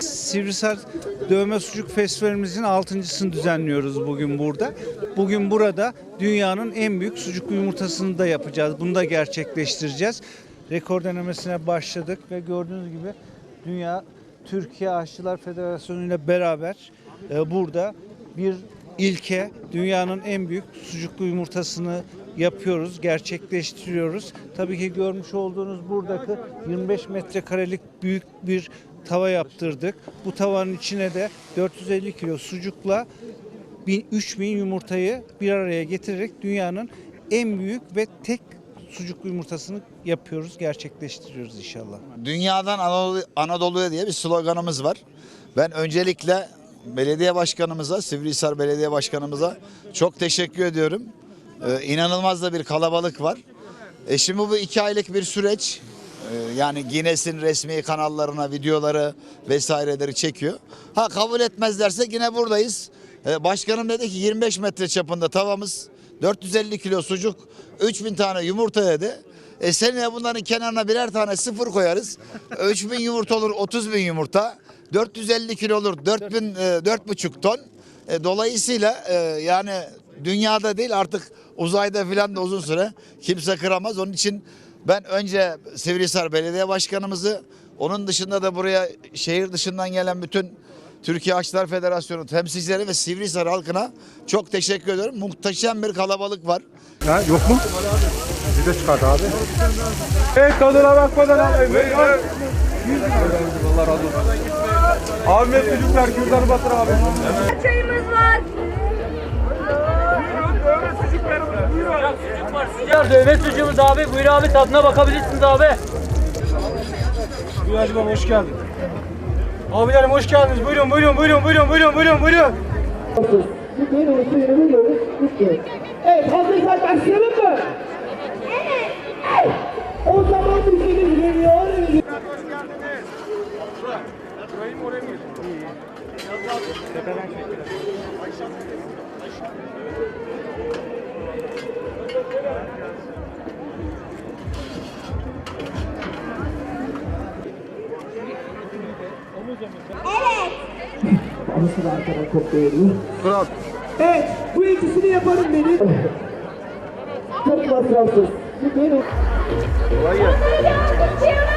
Sivrisar Dövme Sucuk Festivalimizin altıncısını düzenliyoruz bugün burada. Bugün burada dünyanın en büyük sucuklu yumurtasını da yapacağız. Bunu da gerçekleştireceğiz. Rekor denemesine başladık ve gördüğünüz gibi Dünya Türkiye Aşçılar Federasyonu ile beraber e, burada bir ilke dünyanın en büyük sucuklu yumurtasını yapıyoruz, gerçekleştiriyoruz. Tabii ki görmüş olduğunuz buradaki 25 metrekarelik büyük bir tava yaptırdık. Bu tavanın içine de 450 kilo sucukla 1000 3000 yumurtayı bir araya getirerek dünyanın en büyük ve tek sucuklu yumurtasını yapıyoruz, gerçekleştiriyoruz inşallah. Dünyadan Anadolu, Anadolu'ya diye bir sloganımız var. Ben öncelikle belediye başkanımıza, Sivrihisar Belediye Başkanımıza çok teşekkür ediyorum. Ee, inanılmaz da bir kalabalık var. E şimdi bu iki aylık bir süreç. Ee, yani Guinness'in resmi kanallarına videoları vesaireleri çekiyor. Ha kabul etmezlerse yine buradayız. Ee, başkanım dedi ki 25 metre çapında tavamız, 450 kilo sucuk, 3000 tane yumurta dedi. E seneye bunların kenarına birer tane sıfır koyarız. 3000 yumurta olur 30 bin yumurta. 450 kilo olur 4000 e, 4,5 ton. E, dolayısıyla e, yani dünyada değil artık uzayda filan da uzun süre kimse kıramaz. Onun için ben önce Sivrihisar Belediye Başkanımızı onun dışında da buraya şehir dışından gelen bütün Türkiye Aşçılar Federasyonu temsilcileri ve Sivrihisar halkına çok teşekkür ediyorum. Muhteşem bir kalabalık var. Ha, yok mu? Bir de çıkardı abi. Hey tadına bakmadan hey. Allah razı olsun. Ahmet çocuklar Gürdan'ı batır abi. Çayımız var. Sıcak dövme sucuğumuz abi. Buyur abi tadına bakabilirsiniz abi. Baba hoş geldin. Abilerim hoş geldiniz. Buyurun buyurun buyurun buyurun buyurun buyurun buyurun. Evet hazırsak başlayalım mı? Evet. O zaman müziğimiz geliyor. Anısı var kadar çok değerli. Fırat. Evet, bu ikisini yaparım benim. Çok masrafsız. Kolay gelsin.